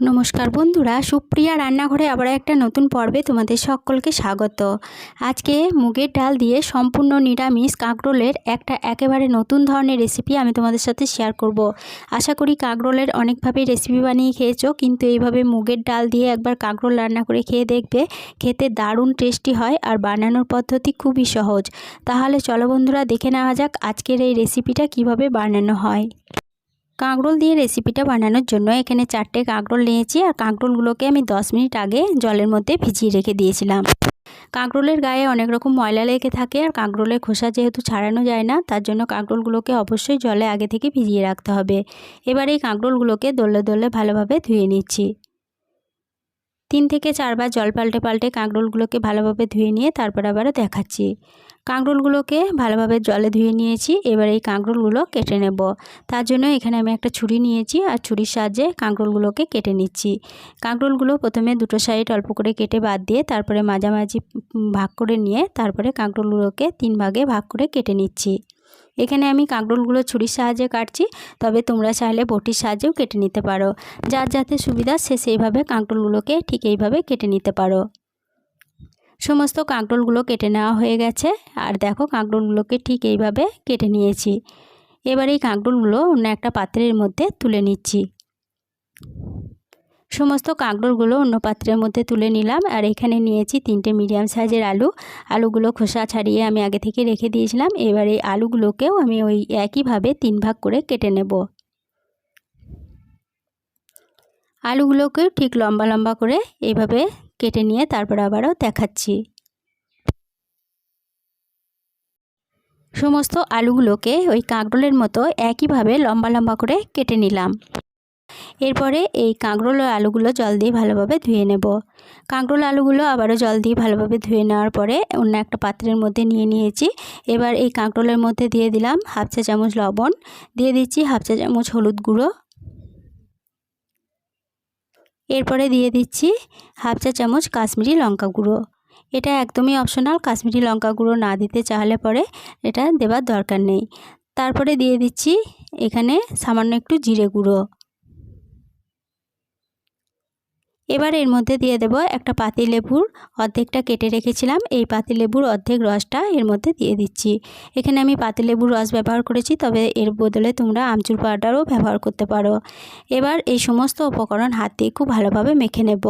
নমস্কার বন্ধুরা, সুপ্রিয়া রান্নাঘরে আবার একটা নতুন পর্বে তোমাদের সকলকে স্বাগত। আজকে মুগের ডাল দিয়ে সম্পূর্ণ নিরামিষ কাঁকরোলের একটা একেবারে নতুন ধরনের রেসিপি আমি তোমাদের সাথে শেয়ার করব। আশা করি কাঁকরোলের অনেকভাবেই রেসিপি বানিয়ে খেয়েছো, কিন্তু এইভাবে মুগের ডাল দিয়ে একবার কাঁকরোল রান্না করে খেয়ে দেখবে, খেতে দারুণ টেস্টি হয় আর বানানোর পদ্ধতি খুবই সহজ। তাহলে চলো বন্ধুরা, দেখে নেওয়া যাক আজকের এই রেসিপিটা কীভাবে বানানো হয়। কাঁকরোল দিয়ে রেসিপিটা বানানোর জন্য এখানে চারটে কাঁকরোল নিয়েছি আর কাঁকরোলগুলোকে আমি 10 মিনিট আগে জলের মধ্যে ভিজিয়ে রেখে দিয়েছিলাম। কাঁকরোলের গায়ে অনেক রকম ময়লা লেগে থাকে আর কাঁকরোলের খোসা যেহেতু ছাড়ানো যায় না, তার জন্য কাঁকরোলগুলোকে অবশ্যই জলে আগে থেকে ভিজিয়ে রাখতে হবে। এবার এই কাঁকরোলগুলোকে দোলে দোলে ভালোভাবে ধুয়ে নিচ্ছি। তিন থেকে চারবার জল পাল্টে পাল্টে কাঁকরোলগুলোকে ভালোভাবে ধুয়ে নিয়ে তারপর আবারও দেখাচ্ছি। কাঁকরোলগুলোকে ভালোভাবে জলে ধুয়ে নিয়েছি, এবার এই কাঁকরোলগুলো কেটে নেব। তার জন্য এখানে আমি একটা ছুরি নিয়েছি আর ছুরির সাহায্যে কাঁকরোলগুলোকে কেটে নিচ্ছি। কাঁকরোলগুলো প্রথমে দুটো সাইড অল্প করে কেটে বাদ দিয়ে তারপরে মাঝামাঝি ভাগ করে নিয়ে তারপরে কাঁকরোলগুলোকে তিন ভাগে ভাগ করে কেটে নিচ্ছি। এখানে আমি কাঁকরোলগুলো ছুরির সাহায্যে কাটছি, তবে তোমরা চাইলে বটির সাহায্যেও কেটে নিতে পারো। যার যাতে সুবিধা, সে সেইভাবে কাঁকরোলগুলোকে ঠিক এইভাবে কেটে নিতে পারো। সমস্ত কাঁকরোলগুলো কেটে নেওয়া হয়ে গেছে, আর দেখো কাঁকরোলগুলোকে ঠিক এইভাবে কেটে নিয়েছি। এবার এই কাঁকরোলগুলো অন্য একটা পাত্রের মধ্যে তুলে নিচ্ছি। সমস্ত কাঁকরোলগুলো অন্য পাত্রের মধ্যে তুলে নিলাম আর এখানে নিয়েছি তিনটে মিডিয়াম সাইজের আলু। আলুগুলো খোসা ছাড়িয়ে আমি আগে থেকে রেখে দিয়েছিলাম। এবার এই আলুগুলোকেও আমি ওই একইভাবে তিন ভাগ করে কেটে নেব। আলুগুলোকেও ঠিক লম্বা লম্বা করে এইভাবে কেটে নিয়ে তারপর আবারও দেখাচ্ছি। সমস্ত আলুগুলোকে ওই কাঁকরোলের মতো একইভাবে লম্বা লম্বা করে কেটে নিলাম। এরপরে এই কাঁকরোল আলুগুলো জল দিয়ে ভালোভাবে ধুয়ে নেব। কাঁকরোল আলুগুলো আবারও জল দিয়ে ভালোভাবে ধুয়ে নেওয়ার পরে অন্য একটা পাত্রের মধ্যে নিয়ে নিয়েছি। এবার এই কাঁকরোলের মধ্যে দিয়ে দিলাম হাফ চা চামচ লবণ, দিয়ে দিচ্ছি হাফ চা চামচ হলুদ গুঁড়ো। এরপরে দিয়ে দিচ্ছি হাফ চা চামচ কাশ্মীরি লঙ্কা গুঁড়ো। এটা একদমই অপশনাল, কাশ্মীরি লঙ্কা গুঁড়ো না দিতে চাহলে পরে এটা দেবার দরকার নেই। তারপরে দিয়ে দিচ্ছি এখানে সামান্য একটু জিরে গুঁড়ো। এবার এর মধ্যে দিয়ে দেব একটা পাতি লেবুর অর্ধেকটা কেটে রেখেছিলাম। এই পাতি লেবুর অর্ধেক রসটা এর মধ্যে দিয়ে দিচ্ছি। এখানে আমি পাতি লেবুর রস ব্যবহার করেছি, তবে এর বদলে তোমরা আমচুর পাউডারও ব্যবহার করতে পারো। এবার এই সমস্ত উপকরণ হাত দিয়ে খুব ভালোভাবে মেখে নেব।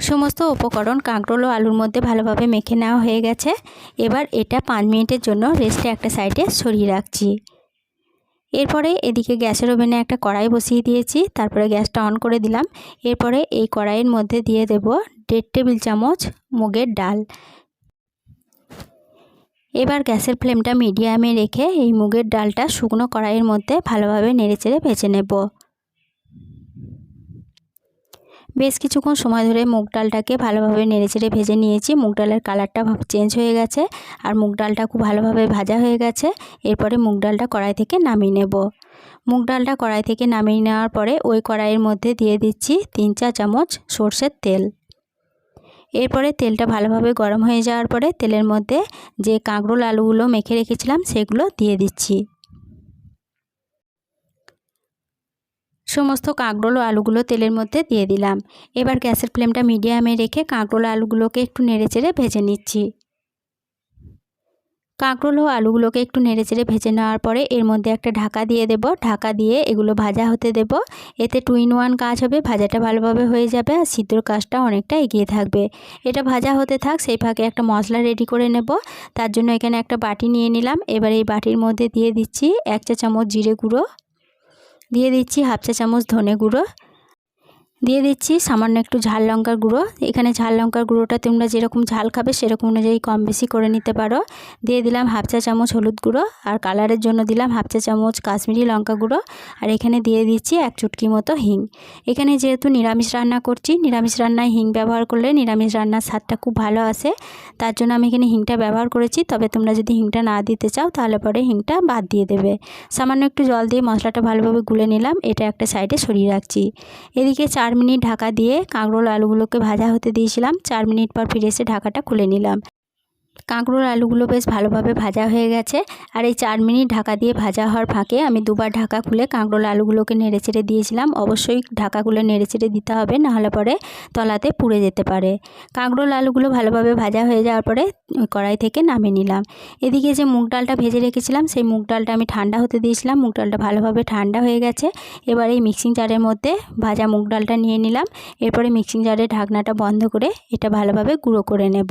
সমস্ত উপকরণ কাঁকরোল ও আলুর মধ্যে ভালোভাবে মেখে নেওয়া হয়ে গেছে। এবার এটা পাঁচ মিনিটের জন্য রেস্টে একটা সাইডে সরিয়ে রাখছি। এরপরে এদিকে গ্যাসের ওভেনে একটা কড়াই বসিয়ে দিয়েছি, তারপরে গ্যাসটা অন করে দিলাম। এরপরে এই কড়াইয়ের মধ্যে দিয়ে দেব দেড় টেবিল চামচ মুগের ডাল। এবার গ্যাসের ফ্লেমটা মিডিয়ামে রেখে এই মুগের ডালটা শুকনো কড়াইয়ের মধ্যে ভালোভাবে নেড়ে চেড়ে ভেজে নেব। বেশ কিছুক্ষণ সময় ধরে মুগ ডালটাকে ভালোভাবে নেড়েচেড়ে ভেজে নিয়েছি। মুগ ডালের কালারটা চেঞ্জ হয়ে গেছে আর মুগ ডালটা খুব ভালোভাবে ভাজা হয়ে গেছে। এরপরে মুগ ডালটা কড়াই থেকে নামিয়ে নেব। মুগ ডালটা কড়াই থেকে নামিয়ে নেওয়ার পরে ওই কড়াইয়ের মধ্যে দিয়ে দিচ্ছি তিন চা চামচ সর্ষের তেল। এরপরে তেলটা ভালোভাবে গরম হয়ে যাওয়ার পরে তেলের মধ্যে যে কাঁকরোল আলুগুলো মেখে রেখেছিলাম সেগুলো দিয়ে দিচ্ছি। সমস্ত কাঁকরোল ও আলুগুলো তেলের মধ্যে দিয়ে দিলাম। এবার গ্যাসের ফ্লেমটা মিডিয়ামে রেখে কাঁকরোল আলুগুলোকে একটু নেড়েচেড়ে ভেজে নিচ্ছি। কাঁকরোল ও আলুগুলোকে একটু নেড়েচেড়ে ভেজে নেওয়ার পরে এর মধ্যে একটা ঢাকা দিয়ে দেব। ঢাকা দিয়ে এগুলো ভাজা হতে দেব। এতে টু ইন ওয়ান কাজ হবে, ভাজাটা ভালোভাবে হয়ে যাবে আর সিদ্ধর কাজটা অনেকটা এগিয়ে থাকবে। এটা ভাজা হতে থাক, সেই ফাঁকে একটা মশলা রেডি করে নেব। তার জন্য এখানে একটা বাটি নিয়ে নিলাম। এবার এই বাটির মধ্যে দিয়ে দিচ্ছি এক চা চামচ জিরে গুঁড়ো। দিয়ে দিচ্ছি হাফ চা চামচ ধনে গুঁড়ো। দিয়ে দিচ্ছি সামান্য একটু ঝাল লঙ্কার গুঁড়ো। এখানে ঝাল লঙ্কার গুঁড়োটা তোমরা যেরকম ঝাল খাবে সেরকম অনুযায়ী কম বেশি করে নিতে পারো। দিয়ে দিলাম হাফ চা চামচ হলুদ গুঁড়ো আর কালারের জন্য দিলাম হাফ চা চামচ কাশ্মীরি লঙ্কা গুঁড়ো। আর এখানে দিয়ে দিচ্ছি এক চুটকি মতো হিং। এখানে যেহেতু নিরামিষ রান্না করছি, নিরামিষ রান্নায় হিং ব্যবহার করলে নিরামিষ রান্নার স্বাদটা খুব ভালো আসে। তার জন্য আমি এখানে হিংটা ব্যবহার করেছি, তবে তোমরা যদি হিংটা না দিতে চাও তাহলে পরে হিংটা বাদ দিয়ে দেবে। সামান্য একটু জল দিয়ে মশলাটা ভালোভাবে গুলে নিলাম, এটা একটা সাইডে সরিয়ে রাখছি। এদিকে চার চার মিনিট ঢাকা দিয়ে কাঁকরোল আলুগুলোকে ভাজা হতে দিয়েছিলাম। চার মিনিট পর ফিরে এসে ঢাকাটা খুলে নিলাম। কাঁকড়োর আলুগুলো বেশ ভালোভাবে ভাজা হয়ে গেছে। আর এই চার মিনিট ঢাকা দিয়ে ভাজা হওয়ার ফাঁকে আমি দুবার ঢাকা খুলে কাঁকড়োর আলুগুলোকে নেড়ে চেড়ে দিয়েছিলাম। অবশ্যই ঢাকা খুলে নেড়ে চেড়ে দিতে হবে নাহলে পরে তলাতে পুড়ে যেতে পারে। কাঁকড়োর আলুগুলো ভালোভাবে ভাজা হয়ে যাওয়ার পরে কড়াই থেকে নামিয়ে নিলাম। এদিকে যে মুগ ডালটা ভেজে রেখেছিলাম, সেই মুগ ডালটা আমি ঠান্ডা হতে দিয়েছিলাম। মুগ ডালটা ভালোভাবে ঠান্ডা হয়ে গেছে। এবার এই মিক্সিং জারের মধ্যে ভাজা মুগ ডালটা নিয়ে নিলাম। এরপরে মিক্সিং জারের ঢাকনাটা বন্ধ করে এটা ভালোভাবে গুঁড়ো করে নেব।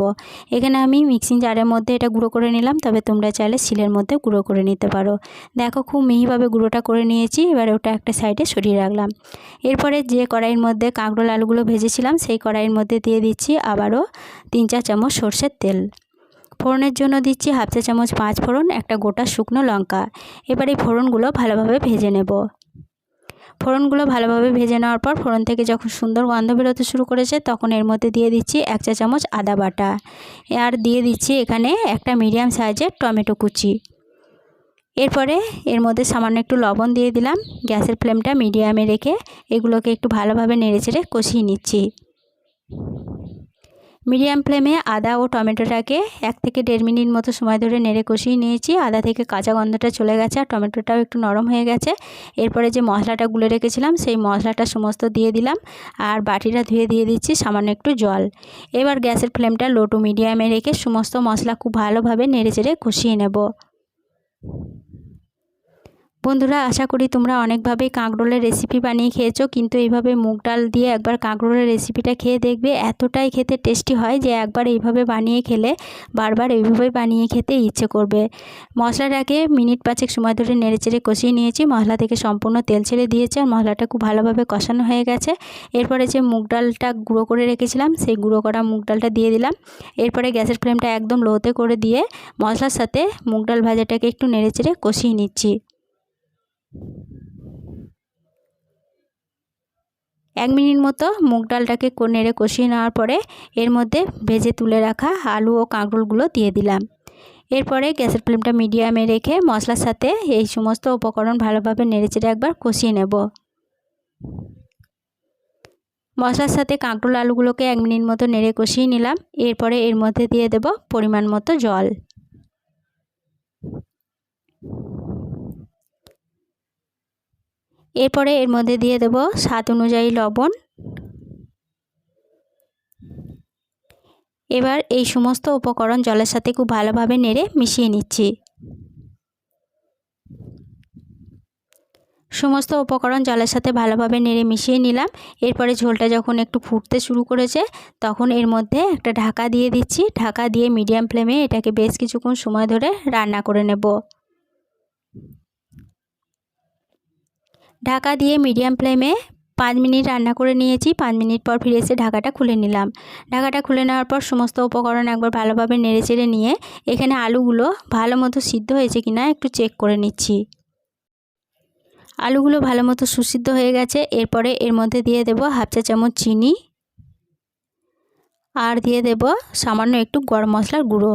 এখানে আমি মিক্সিং জারের মধ্যে এটা গুঁড়ো করে নিলাম, তবে তোমরা চাইলে শিলের মধ্যে গুঁড়ো করে নিতে পারো। দেখো খুব মিহিভাবে গুঁড়োটা করে নিয়েছি, এবার ওটা একটা সাইডে সরিয়ে রাখলাম। এরপরে যে কড়াইয়ের মধ্যে কাঁকড়োল আলুগুলো ভেজেছিলাম, সেই কড়াইয়ের মধ্যে দিয়ে দিচ্ছি আবারও তিন চার চামচ সর্ষের তেল। ফোড়নের জন্য দিচ্ছি হাফ চা চামচ পাঁচ ফোড়ন, একটা গোটা শুকনো লঙ্কা। এবার এই ফোড়নগুলো ভালোভাবে ভেজে নেব। ফোড়নগুলো ভালোভাবে ভেজে নেওয়ার পর ফোড়ন থেকে যখন সুন্দর গন্ধ বেরোতে শুরু করেছে, তখন এর মধ্যে দিয়ে দিচ্ছি এক চা চামচ আদা বাটা। আর দিয়ে দিচ্ছি এখানে একটা মিডিয়াম সাইজের টমেটো কুচি। এরপরে এর মধ্যে সামান্য একটু লবণ দিয়ে দিলাম। গ্যাসের ফ্লেমটা মিডিয়ামে রেখে এগুলোকে একটু ভালোভাবে নেড়েচেড়ে কষিয়ে নিচ্ছি। মিডিয়াম ফ্লেমে আদা ও টমেটোটাকে এক থেকে দেড় মিনিট মতো সময় ধরে নেড়ে কষিয়ে নিয়েছি। আদা থেকে কাঁচা গন্ধটা চলে গেছে আর টমেটোটাও একটু নরম হয়ে গেছে। এরপরে যে মশলাটা গুলে রেখেছিলাম, সেই মশলাটা সমস্ত দিয়ে দিলাম আর বাটিটা ধুয়ে দিয়ে দিচ্ছি সামান্য একটু জল। এবার গ্যাসের ফ্লেমটা লো টু মিডিয়ামে রেখে সমস্ত মশলা খুব ভালোভাবে নেড়ে চেড়ে কষিয়ে নেব। বন্ধুরা, আশা করি তোমরা অনেকভাবেই কাঁকরোলের রেসিপি বানিয়ে খেয়েছো, কিন্তু এইভাবে মুগ ডাল দিয়ে একবার কাঁকরোলের রেসিপিটা খেয়ে দেখবে, এতটাই খেতে টেস্টি হয় যে একবার এইভাবে বানিয়ে খেলে বারবার এইভাবে বানিয়ে খেতে ইচ্ছে করবে। মশলাটাকে মিনিট পাঁচেক সময় ধরে নেড়ে চেড়ে কষিয়ে নিয়েছি, মশলা থেকে সম্পূর্ণ তেল ছেড়ে দিয়েছে আর মশলাটা খুব ভালোভাবে কষানো হয়ে গেছে। এরপরে যে মুগ ডালটা গুঁড়ো করে রেখেছিলাম, সেই গুঁড়ো করা মুগ ডালটা দিয়ে দিলাম। এরপরে গ্যাসের ফ্লেমটা একদম লোতে করে দিয়ে মশলার সাথে মুগ ডাল ভাজাটাকে একটু নেড়ে চেড়ে কষিয়ে নিচ্ছি। এক মিনিট মতো মুগ ডালটাকে নেড়ে কষিয়ে নেওয়ার পরে এর মধ্যে ভেজে তুলে রাখা আলু ও কাঁকরোলগুলো দিয়ে দিলাম। এরপরে গ্যাসের ফ্লেমটা মিডিয়ামে রেখে মশলার সাথে এই সমস্ত উপকরণ ভালোভাবে নেড়েচেড়ে একবার কষিয়ে নেব। মশলার সাথে কাঁকরোল আলুগুলোকে এক মিনিট মতো নেড়ে কষিয়ে নিলাম। এরপরে এর মধ্যে দিয়ে দেব পরিমাণ মতো জল। এরপরে এর মধ্যে দিয়ে দেব স্বাদ অনুযায়ী লবণ। এবার এই সমস্ত উপকরণ জলের সাথে খুব ভালোভাবে নেড়ে মিশিয়ে নিচ্ছি। সমস্ত উপকরণ জলের সাথে ভালোভাবে নেড়ে মিশিয়ে নিলাম। এরপরে ঝোলটা যখন একটু ফুটতে শুরু করেছে, তখন এর মধ্যে একটা ঢাকা দিয়ে দিচ্ছি। ঢাকা দিয়ে মিডিয়াম ফ্লেমে এটাকে বেশ কিছুক্ষণ সময় ধরে রান্না করে নেব। ঢাকা দিয়ে মিডিয়াম ফ্লেমে পাঁচ মিনিট রান্না করে নিয়েছি। পাঁচ মিনিট পর ফিরে এসে ঢাকাটা খুলে নিলাম। ঢাকাটা খুলে নেওয়ার পর সমস্ত উপকরণ একবার ভালোভাবে নেড়ে চেড়ে নিয়ে এখানে আলুগুলো ভালো মতো সিদ্ধ হয়েছে কিনা একটু চেক করে নিচ্ছি। আলুগুলো ভালো মতো সুসিদ্ধ হয়ে গেছে। এরপরে এর মধ্যে দিয়ে দেব হাফ চা চামচ চিনি। আর দিয়ে দেব সামান্য একটু গরম মশলার গুঁড়ো।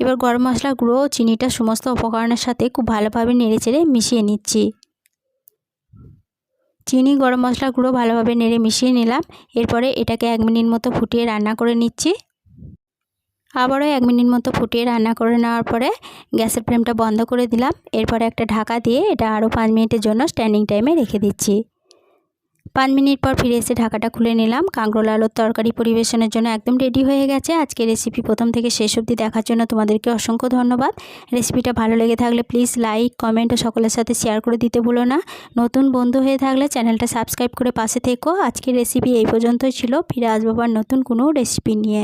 এবার গরম মশলার গুঁড়ো চিনিটা সমস্ত উপকরণের সাথে খুব ভালোভাবে নেড়ে চেড়ে মিশিয়ে নিচ্ছি। চিনি, গরম মশলা গুঁড়ো ভালোভাবে নেড়ে মিশিয়ে নিলাম। এরপরে এটাকে এক মিনিট মতো ফুটিয়ে রান্না করে নিচ্ছি। আবারও এক মিনিট মতো ফুটিয়ে রান্না করে নেওয়ার পরে গ্যাসের ফ্লেমটা বন্ধ করে দিলাম। এরপরে একটা ঢাকা দিয়ে এটা আরও পাঁচ মিনিটের জন্য স্ট্যান্ডিং টাইমে রেখে দিচ্ছি। পাঁচ মিনিট পর ফিরে এসে ঢাকাটা খুলে নিলাম। কাঁকরোল আলুর তরকারি পরিবেশনের জন্য একদম রেডি হয়ে গেছে। আজকে রেসিপি প্রথম থেকে শেষ অবধি দেখার জন্য তোমাদেরকে অসংখ্য ধন্যবাদ। রেসিপিটা ভালো লেগে থাকলে প্লিজ লাইক কমেন্ট ও সকলের সাথে শেয়ার করে দিতে ভুলো না। নতুন বন্ধু হয়ে থাকলে চ্যানেলটা সাবস্ক্রাইব করে পাশে থেকো। আজকের রেসিপি এই পর্যন্তই ছিল। ফিরে আসব আবার নতুন কোনো রেসিপি নিয়ে।